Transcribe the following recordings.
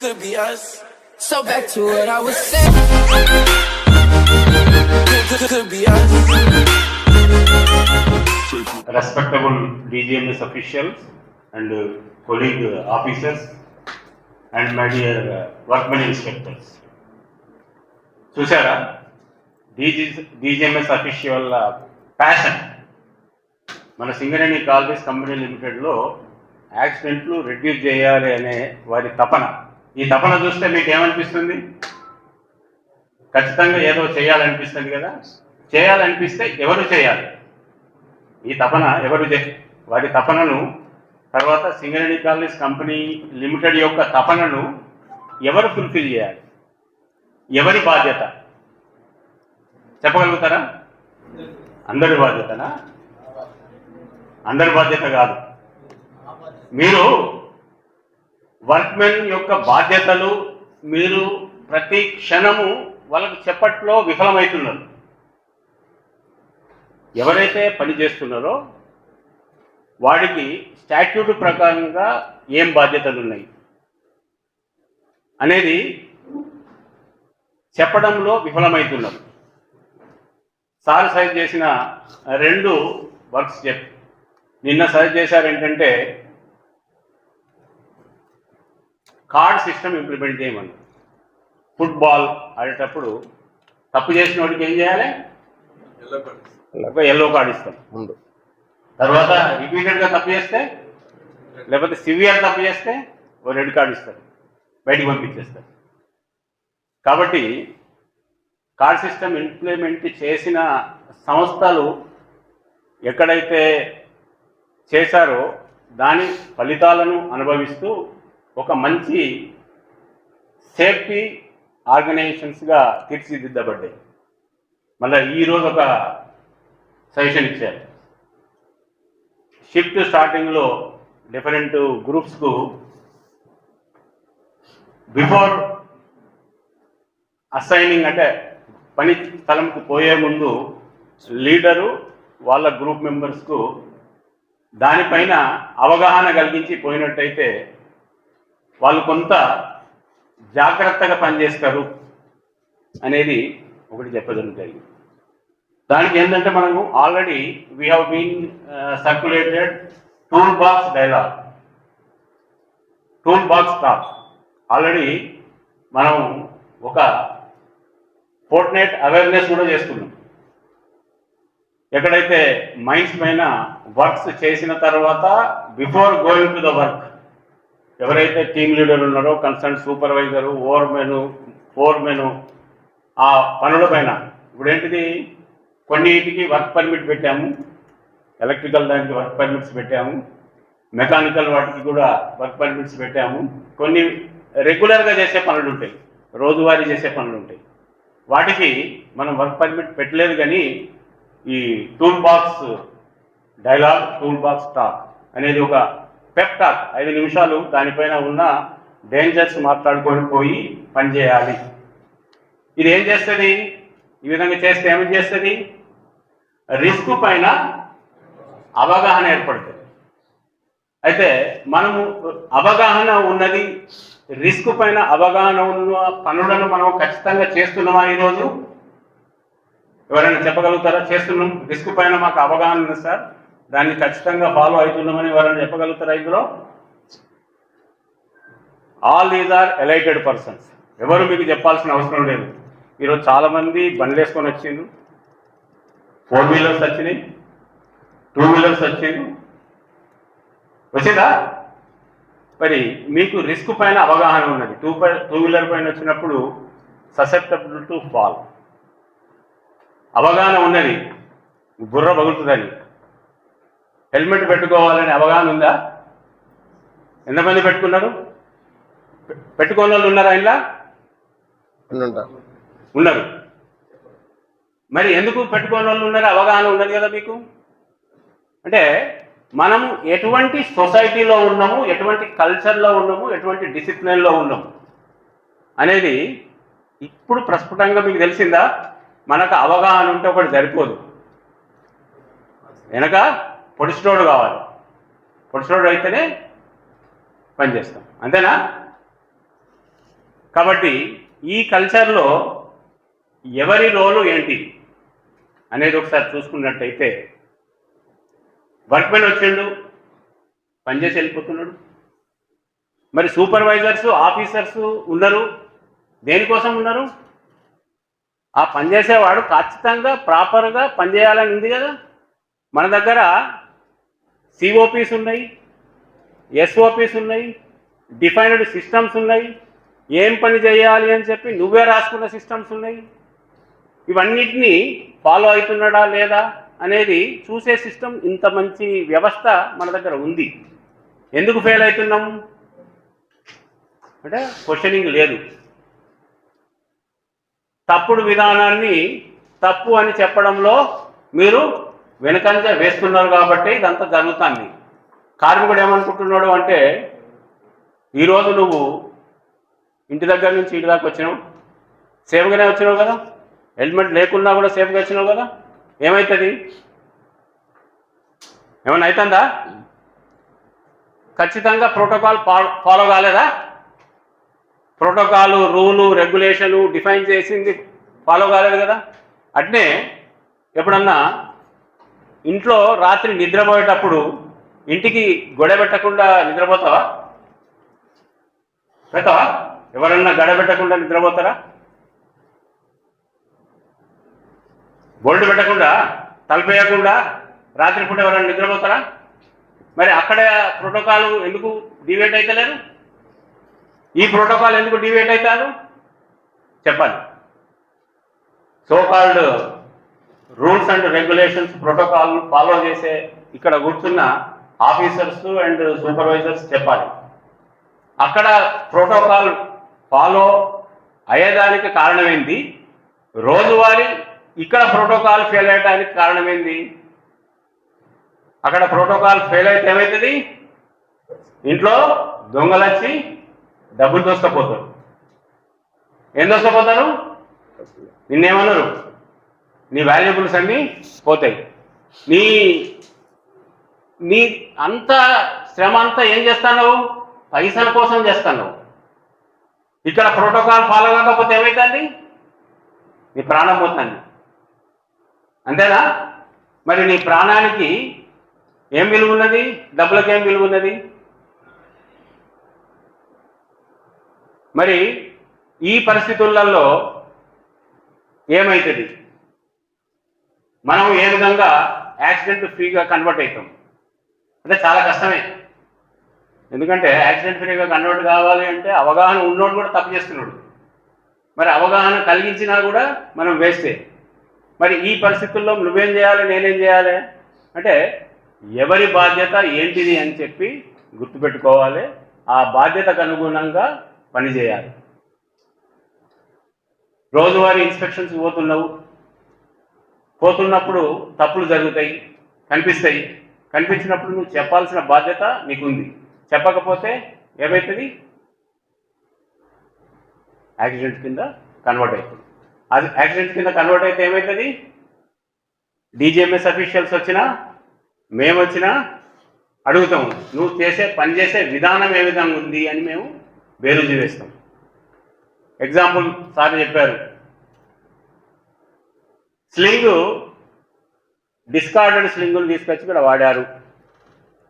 could be us. So back to what I was saying. Could, could, could be us. respectable DGMS officials and uh, colleague uh, officers and my dear uh, workmen inspectors. చూసారా DG DGMS official passion మన Singareni కాల్వేస్ company లిమిటెడ్లో యాక్సిడెంట్లు reduce చేయాలి అనే వారి తపన ఈ తపన చూస్తే మీకు ఏమనిపిస్తుంది ఖచ్చితంగా ఏదో చేయాలనిపిస్తుంది కదా? చేయాలనిపిస్తే ఎవరు చేయాలి? ఈ తపన ఎవరు చే- వారి తపనను తర్వాత సింగరేణి కాలనీస్ కంపెనీ లిమిటెడ్ యొక్క తపనను ఎవరు ఫుల్ఫిల్ చేయాలి? ఎవరి బాధ్యత? చెప్పగలుగుతారా? అందరి బాధ్యతనా? అందరి బాధ్యత కాదు. మీరు వర్క్మెన్ యొక్క బాధ్యతలు మీరు ప్రతి క్షణము వాళ్ళకి చెప్పట్లో విఫలమవుతున్నారు. ఎవరైతే పని చేస్తున్నారో వాడికి స్టాట్యూట్ ప్రకారంగా ఏం బాధ్యతలు ఉన్నాయి? అనేది చెప్పడంలో విఫలమవుతున్నారు. సార్ సైజ్ చేసిన రెండు వర్క్స్ చెప్ నిన్న సజెస్ట్ చేశారు ఏంటంటే కార్డ్ సిస్టమ్ ఇంప్లిమెంట్ చేయమని. ఫుట్బాల్ ఆడేటప్పుడు తప్పు చేసిన వాడికి ఏం చేయాలి? ఎల్లో కార్డ్ ఇస్తాం. ముందు. తర్వాత రిపీటెడ్గా తప్పు చేస్తే లేకపోతే సివియర్ తప్పు చేస్తే ఓ రెడ్ కార్డు ఇస్తారు. బయటికి పంపించేస్తారు. కాబట్టి కార్డ్ సిస్టమ్ ఇంప్లిమెంట్ చేసిన సంస్థలు ఎక్కడైతే చేశారో దాని ఫలితాలను అనుభవిస్తూ ఒక మంచి సేఫ్టీ ఆర్గనైజేషన్స్గా తీర్చిదిద్దబడ్డాయి. మళ్ళీ ఈరోజు ఒక సజెషన్ ఇచ్చారు. షిఫ్ట్ స్టార్టింగ్లో డిఫరెంట్ గ్రూప్స్కు బిఫోర్ అసైనింగ్ అంటే పని స్థలంకు పోయే ముందు లీడరు వాళ్ళ గ్రూప్ మెంబర్స్కు దానిపైన అవగాహన కలిగించి పోయినట్టయితే వాళ్ళు కొంత జాగ్రత్తగా పనిచేస్తారు అనేది ఒకటి చెప్పడం జరిగింది దానికి ఏంటంటే మనము already we have been circulated tool box dialogue tool box talk already మనం ఒక ఫోర్ట్నైట్ అవేర్నెస్ కూడా చేస్తున్నాం. ఎక్కడైతే మైండ్స్ పైన వర్క్స్ చేసిన తర్వాత before going to the work ఎవరైతే టీమ్ లీడర్ ఉన్నారో కన్సర్న్ సూపర్వైజరు ఓవర్మెను ఫోర్మెను ఆ పనుల పైన ఇప్పుడు ఏంటిది కొన్నిటికి వర్క్ పర్మిట్ పెట్టాము. ఎలక్ట్రికల్ దానికి వర్క్ పర్మిట్స్ పెట్టాము. మెకానికల్ వాటికి కూడా వర్క్ పర్మిట్స్ పెట్టాము. కొన్ని రెగ్యులర్గా చేసే పనులు ఉంటాయి. రోజువారీ చేసే పనులు ఉంటాయి. వాటికి మనం వర్క్ పర్మిట్ పెట్టలేదు కానీ ఈ tool box dialogue tool box talk అనేది ఒక పెప్టాక్ ఐదు నిమిషాలు దానిపైన ఉన్న డేంజర్స్ మాట్లాడుకొని పోయి పనిచేయాలి. ఇది ఏం చేస్తుంది? ఈ విధంగా చేస్తే ఏమి చేస్తుంది? రిస్క్ పైన అవగాహన ఏర్పడుతుంది. అయితే మనము అవగాహన ఉన్నది రిస్క్ పైన అవగాహన ఉన్న పనులను మనం ఖచ్చితంగా చేస్తున్నామా ఈరోజు? ఎవరైనా చెప్పగలుగుతారా? చేస్తున్నాం. రిస్క్ పైన మాకు అవగాహన ఉంది సార్ దాన్ని ఖచ్చితంగా ఫాలో అవుతున్నామని ఎవరైనా చెప్పగలుగుతారు ఇందులో? All these are elated persons ఎవరు మీకు చెప్పాల్సిన అవసరం లేదు. ఈరోజు చాలామంది బండ్లు వేసుకొని వచ్చిండ్రు. ఫోర్ వీలర్స్ వచ్చినాయి. టూ వీలర్స్ వచ్చిండ్రు. వచ్చిందా? మరి మీకు రిస్క్ పైన అవగాహన ఉన్నది. టూ పై టూ వీలర్ పైన వచ్చినప్పుడు ససెప్టబుల్ టు ఫాల్ అవగాహన ఉన్నది. బుర్ర పగులుతుందని. హెల్మెట్ పెట్టుకోవాలని అవగాహన ఉందా? ఎంతమంది పెట్టుకున్నారు? పెట్టుకోని వాళ్ళు ఉన్నారా ఇలా ఉన్నారు. మరి ఎందుకు పెట్టుకోని వాళ్ళు ఉన్నారు? అవగాహన ఉన్నది కదా మీకు? అంటే మనము ఎటువంటి సొసైటీలో ఉన్నాము ఎటువంటి కల్చర్లో ఉన్నాము ఎటువంటి డిసిప్లిన్లో ఉన్నాము అనేది ఇప్పుడు ప్రస్ఫుటంగా మీకు తెలిసిందా? మనకు అవగాహన ఉంటే ఒకటి సరిపోదు. వెనక పొడిచినోడు కావాలి. పొడిచినోడు అయితేనే పనిచేస్తాం అంతేనా? కాబట్టి ఈ కల్చర్లో ఎవరి రోలు ఏంటి అనేది ఒకసారి చూసుకున్నట్టయితే వర్క్మెన్ వచ్చిండు పనిచేసి వెళ్ళిపోతున్నాడు. మరి సూపర్వైజర్స్ ఆఫీసర్స్ ఉన్నారు. దేనికోసం ఉన్నారు? ఆ పనిచేసేవాడు ఖచ్చితంగా ప్రాపర్గా పనిచేయాలని ఉంది కదా. మన దగ్గర సిఓపీస్ ఉన్నాయి ఎస్ఓపీస్ ఉన్నాయి డిఫైన్డ్ సిస్టమ్స్ ఉన్నాయి. ఏం పని చేయాలి అని చెప్పి నువ్వే రాసుకున్న సిస్టమ్స్ ఉన్నాయి. ఇవన్నిటినీ ఫాలో అవుతున్నాడా లేదా అనేది చూసే సిస్టమ్ ఇంత మంచి వ్యవస్థ మన దగ్గర ఉంది. ఎందుకు ఫెయిల్ అవుతున్నాం? అంటే క్వశ్చనింగ్ లేదు. తప్పుడు విధానాన్ని తప్పు అని చెప్పడంలో మీరు వెనకంజ వేస్తున్నారు కాబట్టి ఇదంతా జరుగుతుంది. కార్మికుడు ఏమనుకుంటున్నాడు అంటే ఈరోజు నువ్వు ఇంటి దగ్గర నుంచి ఇంటి దాకా వచ్చినావు. సేఫ్గానే వచ్చినావు కదా? హెల్మెట్ లేకున్నా కూడా సేఫ్గా వచ్చినావు కదా? ఏమవుతుంది ఏమన్నా అవుతుందా ఖచ్చితంగా ప్రోటోకాల్ ఫాలో కాలేదా? ప్రోటోకాలు రూలు రెగ్యులేషను డిఫైన్ చేసింది ఫాలో కాలేదు కదా? అట్నే ఎప్పుడన్నా ఇంట్లో రాత్రి నిద్రపోయేటప్పుడు ఇంటికి గొడవ పెట్టకుండా నిద్రపోతావా? పెడతావా? ఎవరన్నా గడ పెట్టకుండా నిద్రపోతారా? బోల్డ్ పెట్టకుండా తలపేయకుండా రాత్రిపూట ఎవరైనా నిద్రపోతారా? మరి అక్కడ ప్రోటోకాల్ ఎందుకు డివేట్ అవుతలేరు ఈ ప్రోటోకాల్ ఎందుకు డివేట్ అవుతారు చెప్పాలి. So called rules and regulations protocol follow చేసే ఇక్కడ కూర్చున్న ఆఫీసర్స్ అండ్ సూపర్వైజర్స్ చెప్పాలి. అక్కడ ప్రోటోకాల్ ఫాలో అయ్యేదానికి కారణమైంది? రోజువారీ ఇక్కడ ప్రోటోకాల్ ఫెయిల్ అయ్యడానికి కారణమైంది? అక్కడ ప్రోటోకాల్ ఫెయిల్ అయితే ఏమవుతుంది ఇంట్లో దొంగలచ్చి డబ్బులు దోసుకపోతారు. ఏం దోసుకపోతారు? నిన్నేమన్నారు నీ వాల్యుబుల్స్ అన్నీ పోతాయి. నీ నీ అంత శ్రమ అంతా ఏం చేస్తావు పైసల కోసం చేస్తాను ఇక్కడ ప్రోటోకాల్ ఫాలో కాకపోతే ఏమవుతుంది నీ ప్రాణం పోతుంది. అంతేనా? మరి నీ ప్రాణానికి ఏం విలువ ఉన్నది? డబ్బులకు ఏం విలువ ఉన్నది? మరి ఈ పరిస్థితులలో ఏమవుతుంది మనం ఏ విధంగా యాక్సిడెంట్ ఫ్రీగా కన్వర్ట్ అవుతాం? అంటే చాలా కష్టమే. ఎందుకంటే యాక్సిడెంట్ ఫ్రీగా కన్వర్ట్ కావాలి అంటే అవగాహన ఉన్నోడు కూడా తప్పు చేస్తున్నాడు. మరి అవగాహన కలిగించినా కూడా మనం వేస్తే మరి ఈ పరిస్థితుల్లో నువ్వేం చేయాలి నేనేం చేయాలి? అంటే ఎవరి బాధ్యత ఏంటిది అని చెప్పి గుర్తుపెట్టుకోవాలి. ఆ బాధ్యతకు అనుగుణంగా పనిచేయాలి. రోజువారీ ఇన్స్పెక్షన్స్ పోతున్నావు. పోతున్నప్పుడు తప్పులు జరుగుతాయి కనిపిస్తాయి. కనిపించినప్పుడు నువ్వు చెప్పాల్సిన బాధ్యత నీకుంది. చెప్పకపోతే ఏమవుతుంది యాక్సిడెంట్ కింద కన్వర్ట్ అవుతుంది అది యాక్సిడెంట్ కింద కన్వర్ట్ అయితే ఏమవుతుంది డీజీఎంఎస్ అఫీషియల్స్ వచ్చినా మేము వచ్చినా అడుగుతాము నువ్వు చేసే పని చేసే విధానం ఏ విధంగా ఉంది అని మేము బేరుజు వేస్తాం ఎగ్జాంపుల్ సార్ చెప్పారు. స్లింగ్ డిస్కార్డెడ్ స్లింగులు తీసుకొచ్చి ఇక్కడ వాడారు.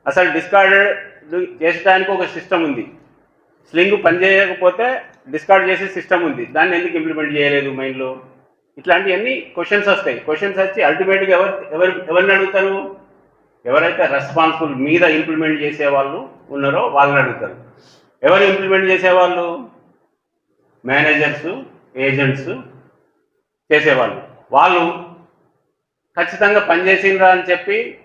అసలు డిస్కార్డెడ్ చేసడానికి ఒక సిస్టమ్ ఉంది. స్లింగ్ పనిచేయకపోతే డిస్కార్డ్ చేసే సిస్టమ్ ఉంది. దాన్ని ఎందుకు ఇంప్లిమెంట్ చేయలేదు మైండ్లో ఇట్లాంటివన్నీ క్వశ్చన్స్ వస్తాయి. క్వశ్చన్స్ వచ్చి అల్టిమేట్గా ఎవరు ఎవరు ఎవరిని అడుగుతారు? ఎవరైతే రెస్పాన్సిబుల్ మీద ఇంప్లిమెంట్ చేసే వాళ్ళు ఉన్నారో వాళ్ళని అడుగుతారు. ఎవరు ఇంప్లిమెంట్ చేసేవాళ్ళు? మేనేజర్స్ ఏజెంట్స్ చేసేవాళ్ళు. వాళ్ళు ఖచ్చితంగా పనిచేసిండ్రా అని చెప్పి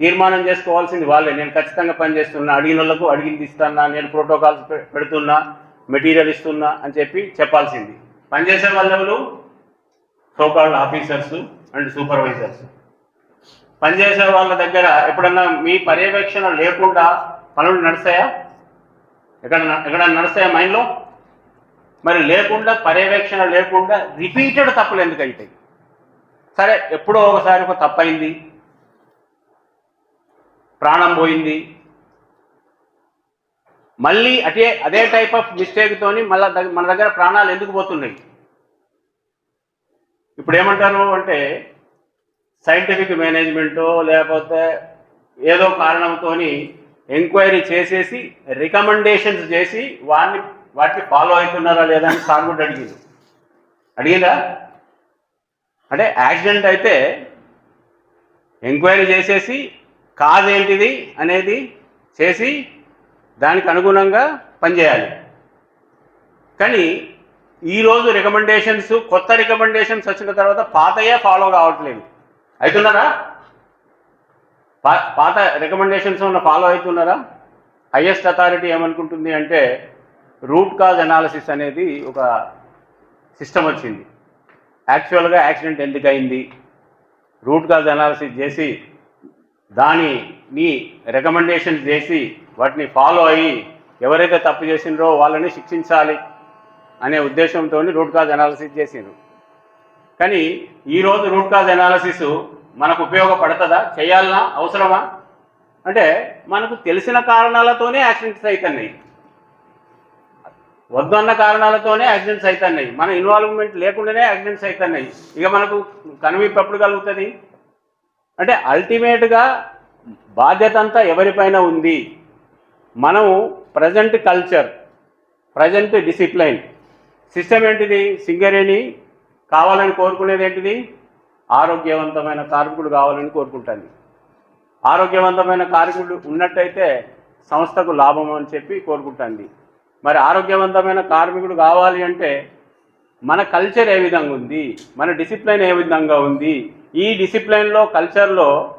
తీర్మానం చేసుకోవాల్సింది వాళ్ళే. నేను ఖచ్చితంగా పనిచేస్తున్నా అడిగిన వాళ్ళకు అడిగింది ఇస్తున్నా నేను ప్రోటోకాల్స్ పెడుతున్నా మెటీరియల్ ఇస్తున్నా అని చెప్పి చెప్పాల్సింది. పనిచేసే వాళ్ళు సోకాల్డ్ ఆఫీసర్స్ అండ్ సూపర్వైజర్స్. పనిచేసే వాళ్ళ దగ్గర ఎప్పుడన్నా మీ పర్యవేక్షణ లేకుండా పనులు నడుస్తాయా? ఎక్కడ ఎక్కడ నడుస్తాయా మైండ్లో? మరి లేకుండా పర్యవేక్షణ లేకుండా రిపీటెడ్ తప్పులు ఎందుకు అవుతాయి సరే ఎప్పుడో ఒకసారి ఒక తప్పు అయింది ప్రాణం పోయింది. మళ్ళీ అదే అదే టైప్ ఆఫ్ మిస్టేక్తోని మళ్ళీ మన దగ్గర ప్రాణాలు ఎందుకు పోతున్నాయి? ఇప్పుడు ఏమంటారు అంటే సైంటిఫిక్ మేనేజ్మెంటో లేకపోతే ఏదో కారణంతో ఎంక్వైరీ చేసేసి రికమెండేషన్స్ చేసి వాడిని వాటిని ఫాలో అవుతున్నారా లేదా అని సార్ కూడా అడిగింది అడిగిందా అంటే యాక్సిడెంట్ అయితే ఎంక్వైరీ చేసేసి కాజ్ ఏంటిది అనేది చేసి దానికి అనుగుణంగా పనిచేయాలి. కానీ ఈరోజు రికమెండేషన్స్ కొత్త రికమెండేషన్స్ వచ్చిన తర్వాత పాతయే ఫాలో కావట్లేదు. అవుతున్నారా పాత రికమెండేషన్స్ ఉన్న ఫాలో అవుతున్నారా? హయ్యెస్ట్ అథారిటీ ఏమనుకుంటుంది అంటే రూట్ కాజ్ అనాలిసిస్ అనేది ఒక సిస్టమ్ వచ్చింది. యాక్చువల్గా యాక్సిడెంట్ ఎందుకు అయింది? రూట్ కాజ్ అనాలిసిస్ చేసి దానిని రికమెండేషన్స్ చేసి వాటిని ఫాలో అయ్యి ఎవరైతే తప్పు చేసిండ్రో వాళ్ళని శిక్షించాలి అనే ఉద్దేశంతో రూట్ కాజ్ అనాలిసిస్ చేసిండ్రు. కానీ ఈరోజు రూట్ కాజ్ అనాలిసిస్ మనకు ఉపయోగపడుతుందా? చేయాలనా? అవసరమా? అంటే మనకు తెలిసిన కారణాలతోనే యాక్సిడెంట్స్ అవుతున్నాయి వద్దన్న కారణాలతోనే యాక్సిడెంట్స్ అవుతున్నాయి మన ఇన్వాల్వ్మెంట్ లేకుండానే యాక్సిడెంట్స్ అవుతున్నాయి ఇక మనకు కనువిప్పు ఎప్పుడు కలుగుతుంది? అంటే అల్టిమేట్గా బాధ్యత అంతా ఎవరిపైన ఉంది? మనం present culture present discipline. System ఏంటిది? సింగరేణి కావాలని కోరుకునేది ఏంటిది? ఆరోగ్యవంతమైన కార్మికుడు కావాలని కోరుకుంటుంది. ఆరోగ్యవంతమైన కార్మికుడు ఉన్నట్టయితే సంస్థకు లాభం అని చెప్పి కోరుకుంటుంది. మరి ఆరోగ్యవంతమైన కార్మికుడు కావాలి అంటే మన కల్చర్ ఏ విధంగా ఉంది? మన డిసిప్లైన్ ఏ విధంగా ఉంది? ఈ డిసిప్లైన్లో కల్చర్లో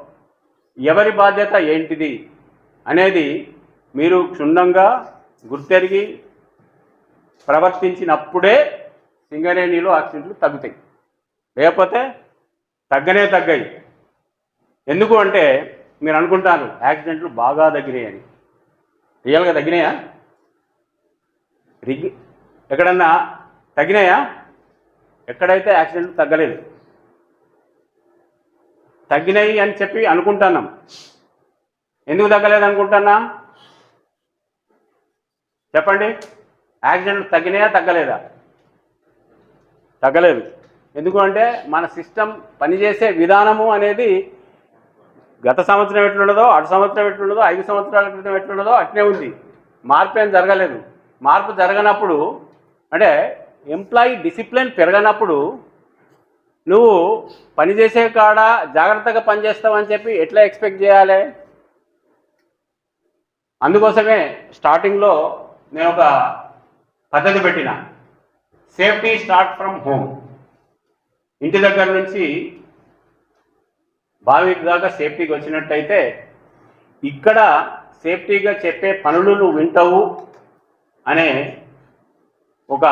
ఎవరి బాధ్యత ఏంటిది అనేది మీరు క్షుణ్ణంగా గుర్తెరిగి ప్రవర్తించినప్పుడే సింగరేణిలో యాక్సిడెంట్లు తగ్గుతాయి. లేకపోతే తగ్గనే తగ్గాయి. ఎందుకు అంటే మీరు అనుకుంటారు యాక్సిడెంట్లు బాగా తగ్గినాయి అని. రియల్గా తగ్గినాయా? రిగ్ ఎక్కడన్నా తగ్గినాయా? ఎక్కడైతే యాక్సిడెంట్లు తగ్గలేదు. తగ్గినాయి అని చెప్పి అనుకుంటున్నాం. ఎందుకు తగ్గలేదు అనుకుంటున్నా? చెప్పండి. యాక్సిడెంట్లు తగ్గినాయా తగ్గలేదా? తగ్గలేదు. ఎందుకంటే మన సిస్టమ్ పనిచేసే విధానము అనేది గత సంవత్సరం ఎట్లుండదో అటు సంవత్సరం ఎట్లుండదో ఐదు సంవత్సరాల క్రితం ఎట్లుండదో అట్నే ఉంది. మార్పు ఏం జరగలేదు. మార్పు జరగనప్పుడు అంటే ఎంప్లాయీ డిసిప్లిన్ పెరగనప్పుడు నువ్వు పనిచేసే కాడ జాగ్రత్తగా పనిచేస్తావని చెప్పి ఎట్లా ఎక్స్పెక్ట్ చేయాలి? అందుకోసమే స్టార్టింగ్లో నేను ఒక పద్ధతి పెట్టిన. Safety start from home. ఇంటి దగ్గర నుంచి బావి దాకా సేఫ్టీకి వచ్చినట్టయితే ఇక్కడ సేఫ్టీగా చెప్పే పనులు నువ్వు వింటావు అనే ఒక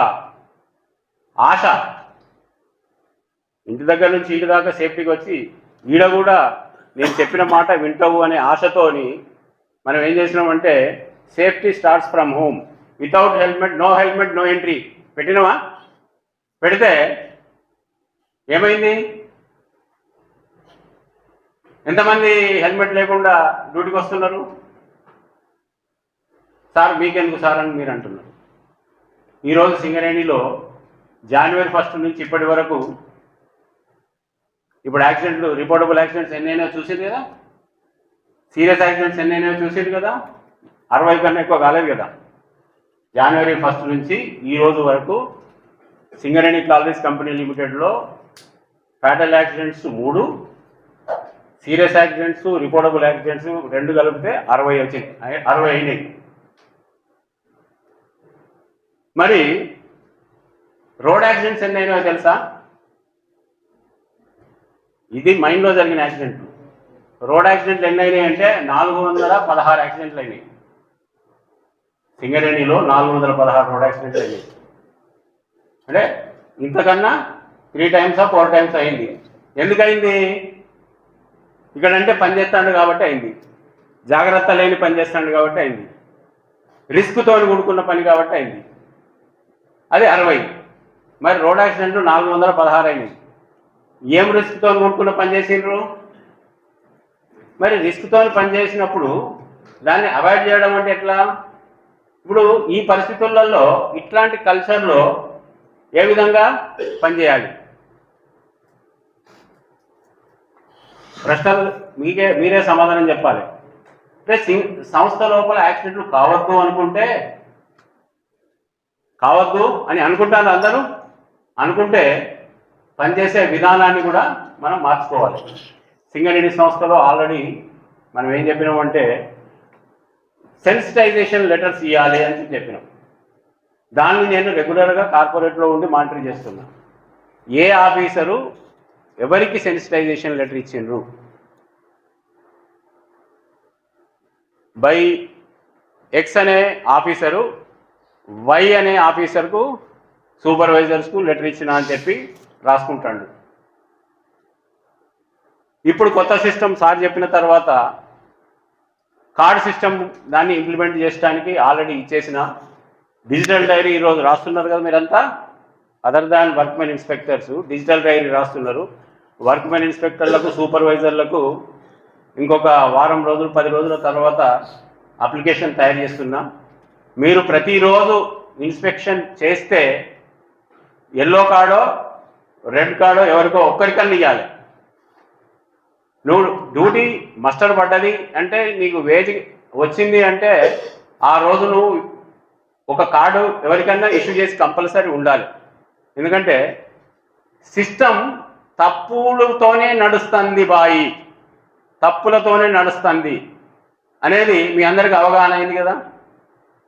ఆశ. ఇంటి దగ్గర నుంచి ఇంటి దాకా సేఫ్టీకి వచ్చి ఈడ కూడా నేను చెప్పిన మాట వింటావు అనే ఆశతోని మనం ఏం చేసినామంటే safety starts from home. Without helmet no helmet no entry. పెట్టినవా? పెడితే ఏమైంది? ఎంతమంది హెల్మెట్ లేకుండా డ్యూటీకి వస్తున్నారు? సార్ మీకెందుకు సార్ అని మీరు అంటున్నారు. ఈరోజు సింగరేణిలో జనవరి ఫస్ట్ నుంచి ఇప్పటి వరకు ఇప్పుడు యాక్సిడెంట్లు రిపోర్టబుల్ యాక్సిడెంట్స్ ఎన్నైనా చూసేది కదా? సీరియస్ యాక్సిడెంట్స్ ఎన్నైనా చూసేది కదా? అరవై కన్నా ఎక్కువ కాలేదు కదా? జనవరి ఫస్ట్ నుంచి ఈ రోజు వరకు సింగరేణి కాలరీస్ కంపెనీ లిమిటెడ్లో ఫ్యాటల్ యాక్సిడెంట్స్ మూడు సీరియస్ యాక్సిడెంట్స్ రిపోర్టబుల్ యాక్సిడెంట్స్ రెండు కలిపితే అరవై వచ్చాయి అరవై అయినాయి. మరి రోడ్ యాక్సిడెంట్స్ ఎన్ని అయినాయో తెలుసా? ఇది మైండ్లో జరిగిన యాక్సిడెంట్. రోడ్ యాక్సిడెంట్లు ఎన్ని అయినాయి అంటే నాలుగు వందల పదహారు యాక్సిడెంట్లు అయినాయి. సింగరేణిలో నాలుగు వందల పదహారు రోడ్ యాక్సిడెంట్లు అయినాయి. అంటే ఇంతకన్నా త్రీ టైమ్స్ ఫోర్ టైమ్స్ అయింది. ఎందుకయింది? ఇక్కడంటే పని చేస్తాడు కాబట్టి అయింది. జాగ్రత్త లేని పని చేస్తాడు కాబట్టి అయింది. రిస్క్తో కూడుకున్న పని కాబట్టి అయింది. అది అరవై. మరి రోడ్ యాక్సిడెంట్ నాలుగు వందల పదహారు అయినాయి. ఏం రిస్క్తో కొనుక్కున్న పనిచేసిండ్రు? మరి రిస్క్తో పని చేసినప్పుడు దాన్ని అవాయిడ్ చేయడం అంటే ఎట్లా? ఇప్పుడు ఈ పరిస్థితులలో ఇట్లాంటి కల్చర్లో ఏ విధంగా పనిచేయాలి? ప్రశ్నలు మీకే మీరే సమాధానం చెప్పాలి. అంటే సంస్థ లోపల యాక్సిడెంట్లు కావద్దు అనుకుంటే కావద్దు అని అనుకుంటారు అందరూ. అనుకుంటే పనిచేసే విధానాన్ని కూడా మనం మార్చుకోవాలి. సింగరేణి సంస్థలో ఆల్రెడీ మనం ఏం చెప్పినామంటే సెన్సిటైజేషన్ లెటర్స్ ఇవ్వాలి అని చెప్పినాం. దాన్ని నేను రెగ్యులర్గా కార్పొరేట్లో ఉండి మానిటర్ చేస్తున్నా. ఏ ఆఫీసరు ఎవరికి సెన్సిటైజేషన్ లెటర్ ఇచ్చిండ్రు? బై ఎక్స్ అనే ఆఫీసరు వై అనే ఆఫీసర్కు సూపర్వైజర్స్కు లెటర్ ఇచ్చిన అని చెప్పి రాసుకుంటాడు. ఇప్పుడు కొత్త సిస్టమ్ సార్ చెప్పిన తర్వాత కార్డ్ సిస్టమ్ దాన్ని ఇంప్లిమెంట్ చేయడానికి ఆల్రెడీ ఇచ్చేసిన డిజిటల్ డైరీ ఈరోజు రాస్తున్నారు కదా మీరంతా? Other than workmen inspectors digital diary రాస్తున్నారు. వర్క్మెన్ ఇన్స్పెక్టర్లకు సూపర్వైజర్లకు ఇంకొక వారం రోజులు పది రోజుల తర్వాత అప్లికేషన్ తయారు చేస్తున్నాం. మీరు ప్రతిరోజు ఇన్స్పెక్షన్ చేస్తే ఎల్లో కార్డో రెడ్ కార్డో ఎవరికో ఒక్కరికన్నా ఇవ్వాలి నువ్వు డ్యూటీ మస్టర్ పడ్డది అంటే నీకు వేజ్ వచ్చింది అంటే ఆ రోజు నువ్వు ఒక కార్డు ఎవరికన్నా ఇష్యూ చేసి కంపల్సరీ ఉండాలి. ఎందుకంటే సిస్టమ్ తప్పులతోనే నడుస్తుంది బాయి. తప్పులతోనే నడుస్తుంది. అనేది మీ అందరికి అవగాహన అయింది కదా?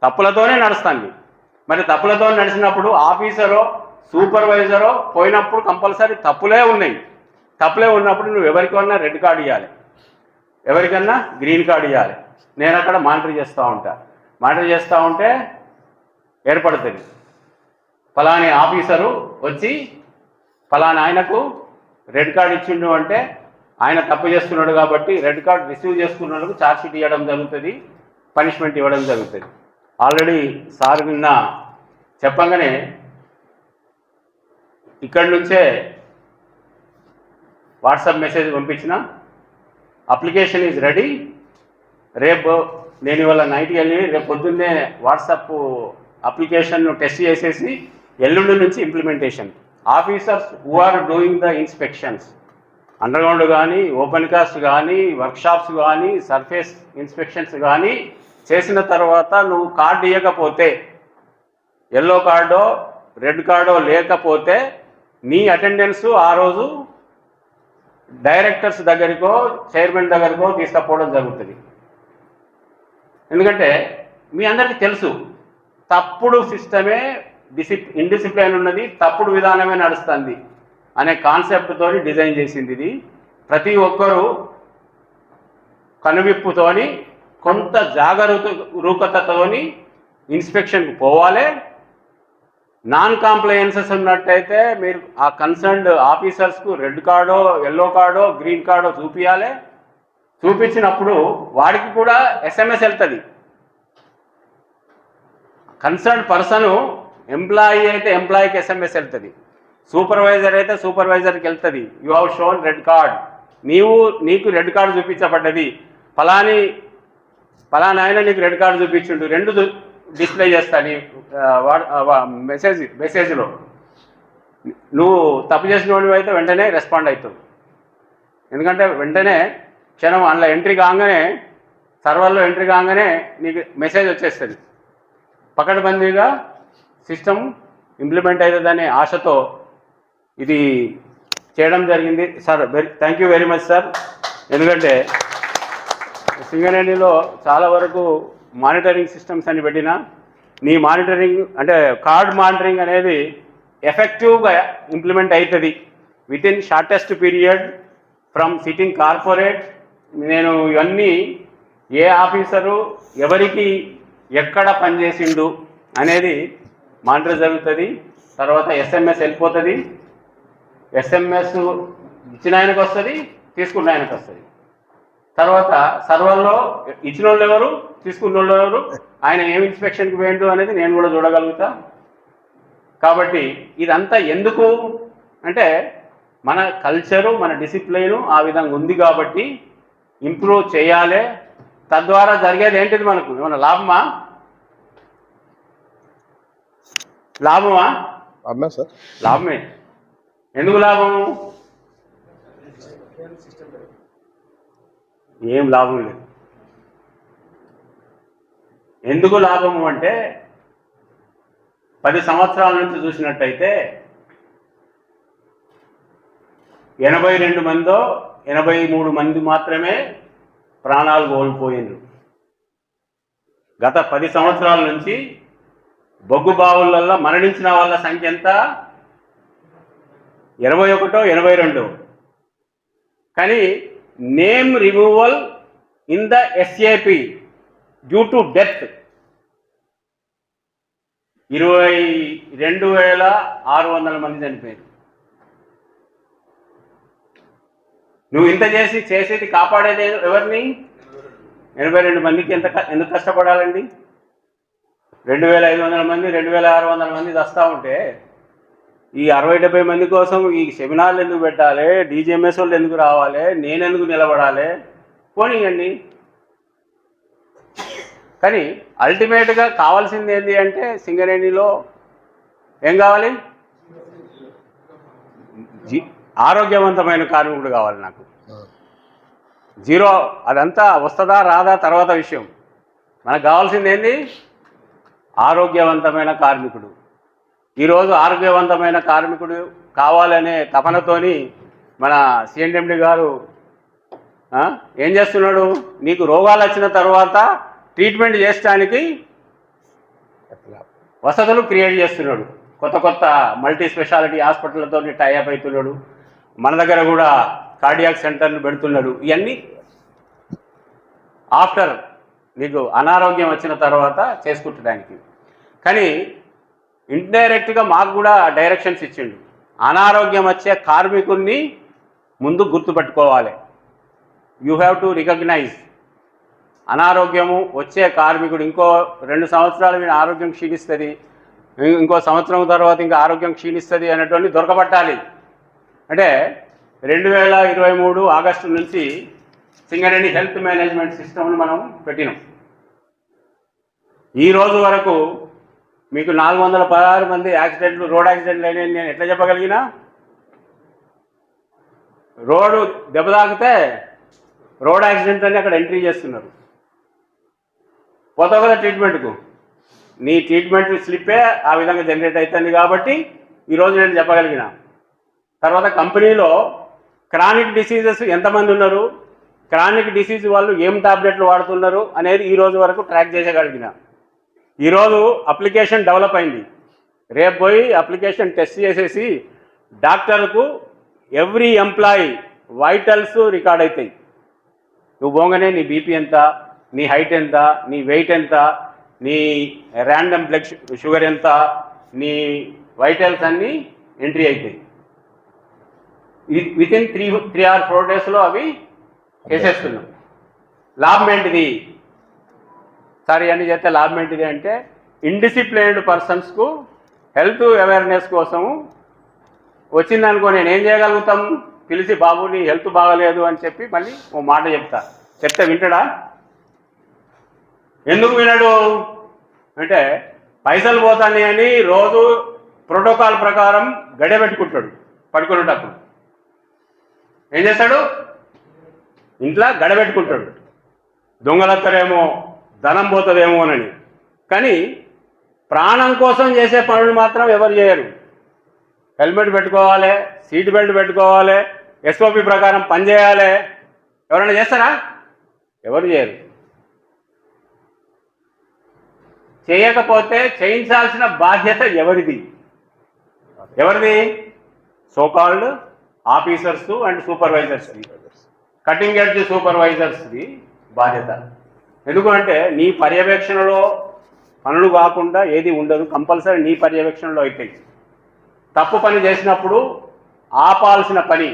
తప్పులతోనే నడుస్తుంది. మరి తప్పులతో నడిచినప్పుడు ఆఫీసరో సూపర్వైజరో పోయినప్పుడు కంపల్సరీ తప్పులే ఉన్నాయి. తప్పులే ఉన్నప్పుడు నువ్వు ఎవరికన్నా రెడ్ కార్డు ఇవ్వాలి ఎవరికన్నా గ్రీన్ కార్డు ఇవ్వాలి నేను అక్కడ మానిటర్ చేస్తూ ఉంటా. మానిటర్ చేస్తూ ఉంటే ఏర్పడుతుంది. ఫలాని ఆఫీసరు వచ్చి ఫలాని ఆయనకు రెడ్ కార్డు ఇచ్చిండు అంటే ఆయన తప్పు చేస్తున్నాడు కాబట్టి రెడ్ కార్డు రిసీవ్ చేసుకున్నందుకు ఛార్జ్ షీట్ ఇవ్వడం జరుగుతుంది పనిష్మెంట్ ఇవ్వడం జరుగుతుంది. ఆల్రెడీ సార్ నిన్న చెప్పంగానే ఇక్కడి నుంచే వాట్సాప్ మెసేజ్ పంపించిన. Application is ready. రేపు నేను ఇవాళ నైట్కి వెళ్ళి రేపు పొద్దున్నే వాట్సాప్ అప్లికేషన్ను టెస్ట్ చేసేసి ఎల్లుండి నుంచి implementation officers who are doing the inspections underground కానీ ఓపెన్ కాస్ట్ కానీ వర్క్షాప్స్ కానీ సర్ఫేస్ ఇన్స్పెక్షన్స్ కానీ చేసిన తర్వాత నువ్వు కార్డు ఇవ్వకపోతే ఎల్లో కార్డో రెడ్ కార్డో లేకపోతే నీ అటెండెన్స్ ఆ రోజు డైరెక్టర్స్ దగ్గరికో చైర్మన్ దగ్గరికో తీసుకపోవడం జరుగుతుంది. ఎందుకంటే మీ అందరికీ తెలుసు తప్పుడు సిస్టమే డిసి ఇండిసిప్లైన్ ఉన్నది తప్పుడు విధానమే నడుస్తుంది అనే కాన్సెప్ట్తో డిజైన్ చేసింది ఇది. ప్రతి ఒక్కరూ కనువిప్పుతోని కొంత జాగరూకతతోని ఇన్స్పెక్షన్కి పోవాలి. నాన్ కాంప్లయన్సెస్ ఉన్నట్టయితే మీరు ఆ కన్సర్న్డ్ ఆఫీసర్స్కు రెడ్ కార్డో ఎల్లో కార్డో గ్రీన్ కార్డో చూపించాలి చూపించినప్పుడు వాడికి కూడా ఎస్ఎంఎస్ వెళ్తుంది. కన్సర్న్ పర్సను ఎంప్లాయీ అయితే ఎంప్లాయీకి ఎస్ఎంఎస్ వెళ్తుంది. సూపర్వైజర్ అయితే సూపర్వైజర్కి వెళ్తుంది. You have shown red card. నీవు నీకు రెడ్ కార్డు చూపించబడ్డది. ఫలాని ఫలానా ఆయన నీకు రెడ్ కార్డు చూపించుండు. రెండు డిస్ప్లే చేస్తాను మెసేజ్ మెసేజ్లో నువ్వు తప్పు చేసిన అయితే వెంటనే రెస్పాండ్ అవుతావు ఎందుకంటే వెంటనే క్షణం అందులో ఎంట్రీ కాగానే సర్వర్లో ఎంట్రీ కాగానే నీకు మెసేజ్ వచ్చేస్తుంది. పకడ్బందీగా సిస్టమ్ ఇంప్లిమెంట్ అవుతుందనే ఆశతో ఇది చేయడం జరిగింది. Sir very thank you very much sir ఎందుకంటే సింగరేణిలో చాలా వరకు మానిటరింగ్ సిస్టమ్స్ అని పెట్టిన నీ మానిటరింగ్ అంటే కార్డ్ మానిటరింగ్ అనేది ఎఫెక్టివ్గా ఇంప్లిమెంట్ అవుతుంది within shortest period from sitting corporate నేను ఇవన్నీ ఏ ఆఫీసరు ఎవరికి ఎక్కడ పనిచేసిండు అనేది మానిటర్ జరుగుతుంది. తర్వాత ఎస్ఎంఎస్ వెళ్ళిపోతుంది. ఎస్ఎంఎస్ ఇచ్చిన ఆయనకు వస్తుంది తీసుకున్న ఆయనకు వస్తుంది తర్వాత సర్వర్లో ఇచ్చిన వాళ్ళు ఎవరు? తీసుకున్న వాళ్ళు ఎవరు? ఆయన ఏం ఇన్స్పెక్షన్కి పోయిండు అనేది నేను కూడా చూడగలుగుతా. కాబట్టి ఇదంతా ఎందుకు? అంటే మన కల్చరు మన డిసిప్లైను ఆ విధంగా ఉంది కాబట్టి ఇంప్రూవ్ చేయాలి. తద్వారా జరిగేది ఏంటిది మనకు? ఏమైనా లాభమా? లాభమా? అమ్మా సార్. లాభమే. ఎందుకు లాభం? ఏం లాభం లేదు. ఎందుకు లాభము అంటే పది సంవత్సరాల నుంచి చూసినట్టయితే ఎనభై రెండు మందో ఎనభై మూడు మంది మాత్రమే ప్రాణాలు కోల్పోయిండ్రు గత పది సంవత్సరాల నుంచి బొగ్గు బావులలో మరణించిన వాళ్ళ సంఖ్య ఎంత? ఇరవై ఒకటో ఎనభై రెండు. కానీ name removal in the SAP due to death ఇరవై రెండు వేల ఆరు వందల మంది చనిపోయారు. నువ్వు ఇంత చేసి చేసేది కాపాడేది ఎవరిని? ఎనభై రెండు మందికి ఎంత క- ఎందుకు కష్టపడాలండి? రెండు వేల ఐదు వందల మంది రెండు వేల ఆరు వందల మంది వస్తూ ఉంటే ఈ అరవై డెబ్బై మంది కోసం ఈ సెమినార్లు ఎందుకు పెట్టాలి? డీజీఎంఎస్ వాళ్ళు ఎందుకు రావాలి? నేను ఎందుకు నిలబడాలి? పోనీయండి కానీ అల్టిమేట్గా కావాల్సింది ఏంటి అంటే సింగరేణిలో ఏం కావాలి? జీ ఆరోగ్యవంతమైన కార్మికుడు కావాలి నాకు. జీరో అదంతా వస్తుందా రాదా తర్వాత విషయం. మనకు కావాల్సింది ఏంది ఆరోగ్యవంతమైన కార్మికుడు. ఈరోజు ఆరోగ్యవంతమైన కార్మికుడు కావాలనే తపనతోని మన సిఎండెండి గారు ఏం చేస్తున్నాడు? నీకు రోగాలు వచ్చిన తర్వాత ట్రీట్మెంట్ చేయడానికి వసతులు క్రియేట్ చేస్తున్నాడు. కొత్త కొత్త మల్టీ స్పెషాలిటీ హాస్పిటల్తో టైఅప్ అవుతున్నాడు. మన దగ్గర కూడా కార్డియాక్ సెంటర్లు పెడుతున్నాడు. ఇవన్నీ ఆఫ్టర్ నీకు అనారోగ్యం వచ్చిన తర్వాత చేసుకుంటడానికి కానీ ఇండైరెక్ట్గా మాకు కూడా డైరెక్షన్స్ ఇచ్చిండు. అనారోగ్యం వచ్చే కార్మికుడిని ముందు గుర్తుపెట్టుకోవాలి. యూ హ్యావ్ టు రికగ్నైజ్ అనారోగ్యము వచ్చే కార్మికుడు ఇంకో రెండు సంవత్సరాలు వీడి ఆరోగ్యం క్షీణిస్తుంది ఇంకో సంవత్సరం తర్వాత ఇంకా ఆరోగ్యం క్షీణిస్తుంది అనేటువంటి దొరకబట్టాలి. అంటే రెండు వేల ఇరవై మూడు ఆగస్టు నుంచి సింగరేణి హెల్త్ మేనేజ్మెంట్ సిస్టమ్ను మనం పెట్టినాం. ఈ రోజు వరకు మీకు నాలుగు వందల పదహారు మంది యాక్సిడెంట్లు రోడ్ యాక్సిడెంట్లు అయినాయి నేను ఎట్లా చెప్పగలిగినా? రోడ్డు దెబ్బ తాకితే రోడ్ యాక్సిడెంట్ అని అక్కడ ఎంట్రీ చేస్తున్నారు. పోతావు కదా ట్రీట్మెంట్కు. నీ ట్రీట్మెంట్ స్లిప్పే ఆ విధంగా జనరేట్ అవుతుంది కాబట్టి ఈరోజు నేను చెప్పగలిగిన. తర్వాత కంపెనీలో క్రానిక్ డిసీజెస్ ఎంతమంది ఉన్నారు? క్రానిక్ డిసీజ్ వాళ్ళు ఏం టాబ్లెట్లు వాడుతున్నారు అనేది ఈ రోజు వరకు ట్రాక్ చేసేయగలిగిన. ఈరోజు అప్లికేషన్ డెవలప్ అయింది. రేపు పోయి అప్లికేషన్ టెస్ట్ చేసేసి డాక్టర్కు ఎవ్రీ ఎంప్లాయీ వైటల్స్ రికార్డ్ అవుతాయి నువ్వు పోగానే నీ బీపీ ఎంత నీ హైట్ ఎంత నీ వెయిట్ ఎంత నీ ర్యాండమ్ బ్లడ్ షుగర్ ఎంత నీ వైటల్స్ అన్నీ ఎంట్రీ అవుతాయి within three three or four డేస్లో అవి చేసేస్తున్నాం. లాభం ఏంటిది? సార్ ఇవన్నీ చేస్తే లాభం ఏంటిది అంటే ఇండిసిప్లైన్డ్ పర్సన్స్కు హెల్త్ అవేర్నెస్ కోసము వచ్చిందనుకో నేను ఏం చేయగలుగుతాం? పిలిచి బాబుని హెల్త్ బాగలేదు అని చెప్పి మళ్ళీ ఓ మాట చెప్తా. చెప్తే వింటాడా? ఎందుకు వినడు? అంటే పైసలు పోతాయి అని రోజు ప్రోటోకాల్ ప్రకారం గడియ పెట్టుకుంటాడు పడుకునేటప్పుడు. ఏం చేస్తాడు? ఇంట్లో గడబెట్టుకుంటాడు దొంగలత్తరేమో ధనం పోతుందేమోనని కానీ ప్రాణం కోసం చేసే పనులు మాత్రం ఎవరు చేయరు. హెల్మెట్ పెట్టుకోవాలి సీట్ బెల్ట్ పెట్టుకోవాలి ఎస్ఓపి ప్రకారం పనిచేయాలి ఎవరైనా చేస్తారా? ఎవరు చేయరు. చేయకపోతే చేయించాల్సిన బాధ్యత ఎవరిది? ఎవరిది? సోకాల్డ్ ఆఫీసర్స్ అండ్ సూపర్వైజర్స్ది. కటింగ్ ఎడ్జ్ సూపర్వైజర్స్ది బాధ్యత. ఎందుకంటే నీ పర్యవేక్షణలో పనులు కాకుండా ఏది ఉండదు. కంపల్సరీ నీ పర్యవేక్షణలో అయితే. తప్పు పని చేసినప్పుడు ఆపాల్సిన పని.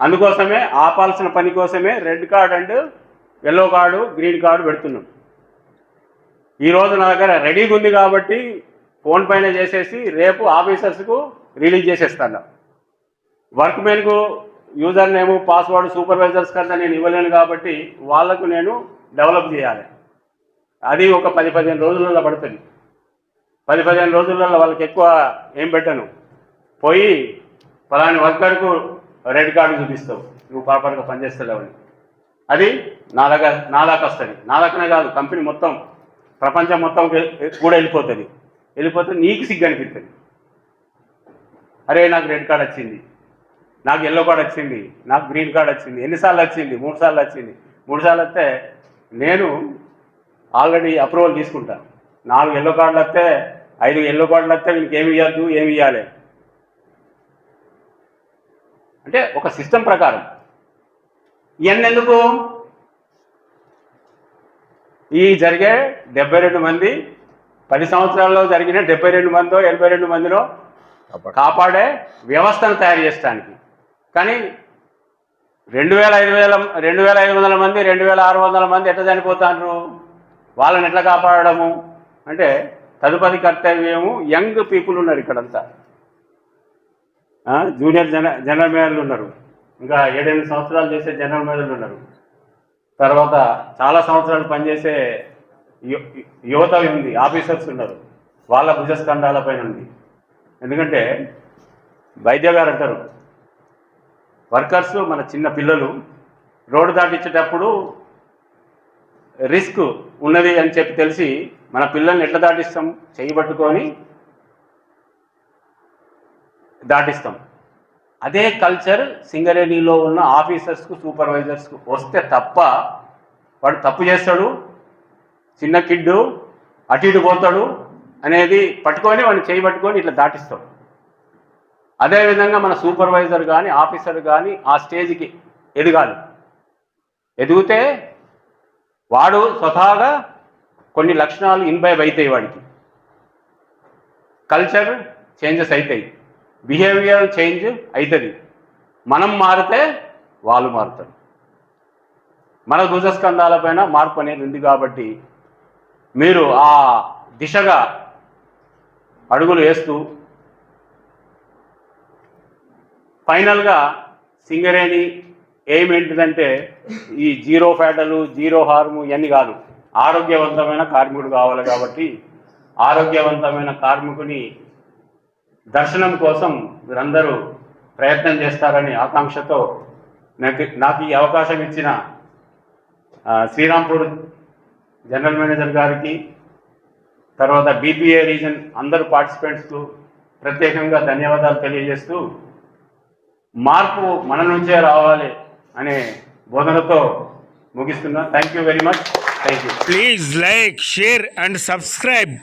అందుకోసమే ఆపాల్సిన పని కోసమే red card and yellow card green card పెడుతున్నాం. ఈరోజు నా దగ్గర రెడీగా ఉంది కాబట్టి ఫోన్ పైన చేసేసి రేపు ఆఫీసర్స్కు రిలీజ్ చేసేస్తాను. వర్క్ మెన్కు యూజర్ నేమ్ పాస్వర్డ్ సూపర్వైజర్స్ కన్నా నేను ఇవ్వలేను కాబట్టి వాళ్ళకు నేను డెవలప్ చేయాలి. అది ఒక పది పదిహేను రోజులలో పడుతుంది. పది పదిహేను రోజులలో వాళ్ళకి ఎక్కువ ఏం పెట్టను. పోయి పలాని వర్కర్కు రెడ్ కార్డు చూపిస్తావు. నువ్వు ప్రాపర్గా పనిచేస్తలేవని అది నా దగ్గర నా దాకా వస్తుంది. నా దాకానే కాదు కంపెనీ మొత్తం ప్రపంచం మొత్తం కూడా వెళ్ళిపోతుంది. వెళ్ళిపోతే నీకు సిగ్గు అనిపిస్తుంది. అరే నాకు రెడ్ కార్డ్ వచ్చింది. నాకు ఎల్లో కార్డ్ వచ్చింది. నాకు గ్రీన్ కార్డ్ వచ్చింది. ఎన్నిసార్లు వచ్చింది? మూడు సార్లు వచ్చింది. మూడు సార్లు వస్తే నేను ఆల్రెడీ అప్రూవల్ తీసుకుంటాను నాలుగు ఎల్లో కార్డులు వస్తే ఐదు ఎల్లో కార్డులు వస్తే వీనికి ఏమి ఇవ్వద్దు ఏమి ఇవ్వాలి? అంటే ఒక సిస్టమ్ ప్రకారం. ఇవన్నీ ఎందుకు? ఈ జరిగే డెబ్బై రెండు మంది పది సంవత్సరాల్లో జరిగిన డెబ్బై రెండు మందో ఎనభై రెండు మందిలో కాపాడే. వ్యవస్థను తయారు చేయడానికి కానీ రెండు వేల ఐదు వేల రెండు వేల ఐదు వందల మంది రెండు వేల ఆరు వందల మంది ఎట్లా చనిపోతాండ్రు? వాళ్ళని ఎట్లా కాపాడము అంటే తదుపరి కర్తవ్యము యంగ్ పీపుల్ ఉన్నారు ఇక్కడంతా. జూనియర్ జన జనరల్ మేనేజర్లు ఉన్నారు. ఇంకా ఏడెనిమిది సంవత్సరాలు చేసే జనరల్ మేనేజర్లు ఉన్నారు. తర్వాత చాలా సంవత్సరాలు పనిచేసే యు- యువత ఉంది ఆఫీసర్స్ ఉన్నారు. వాళ్ళ భుజస్కంధాలపైన ఉంది. ఎందుకంటే వైద్య గారు అంటారు వర్కర్స్ మన చిన్న పిల్లలు రోడ్డు దాటించేటప్పుడు రిస్క్ ఉన్నది అని చెప్పి తెలిసి మన పిల్లల్ని ఎట్లా దాటిస్తాం? చేయి పట్టుకొని దాటిస్తాం. అదే కల్చర్ సింగరేణిలో ఉన్న ఆఫీసర్స్కు సూపర్వైజర్స్కు వస్తే తప్ప వాడు తప్పు చేస్తాడు చిన్న కిడ్డు అటు ఇటు పోతాడు అనేది పట్టుకొని వాడిని చేయి పట్టుకొని ఇట్లా దాటిస్తాడు. అదేవిధంగా మన సూపర్వైజర్ కానీ ఆఫీసర్ కానీ ఆ స్టేజ్కి ఎదగాలి. ఎదిగితే వాడు స్వతహాగా కొన్ని లక్షణాలు ఇన్బైబ్ అవుతాయి వాడికి. కల్చర్ చేంజెస్ అవుతాయి బిహేవియర్ చేంజ్ అవుతుంది మనం మారితే వాళ్ళు మారుతారు. మన భుజస్కంధాలపైన మార్పు అనేది ఉంది కాబట్టి మీరు ఆ దిశగా అడుగులు వేస్తూ ఫైనల్గా సింగరేణి ఏం ఏంటిదంటే ఈ జీరో ఫ్యాటలు జీరో హార్ము ఇవన్నీ కాదు. ఆరోగ్యవంతమైన కార్మికుడు కావాలి కాబట్టి ఆరోగ్యవంతమైన కార్మికుని దర్శనం కోసం మీరందరూ ప్రయత్నం చేస్తారని ఆకాంక్షతో నాకు నాకు ఈ అవకాశం ఇచ్చిన శ్రీరాంపూర్ జనరల్ మేనేజర్ గారికి తర్వాత బీపీఏ రీజన్ అందరు పార్టిసిపెంట్స్కు ప్రత్యేకంగా ధన్యవాదాలు తెలియజేస్తూ మార్పు మన నుంచే రావాలి అనే బోధనతో ముగిస్తున్నా. Thank you very much thank you please like share and subscribe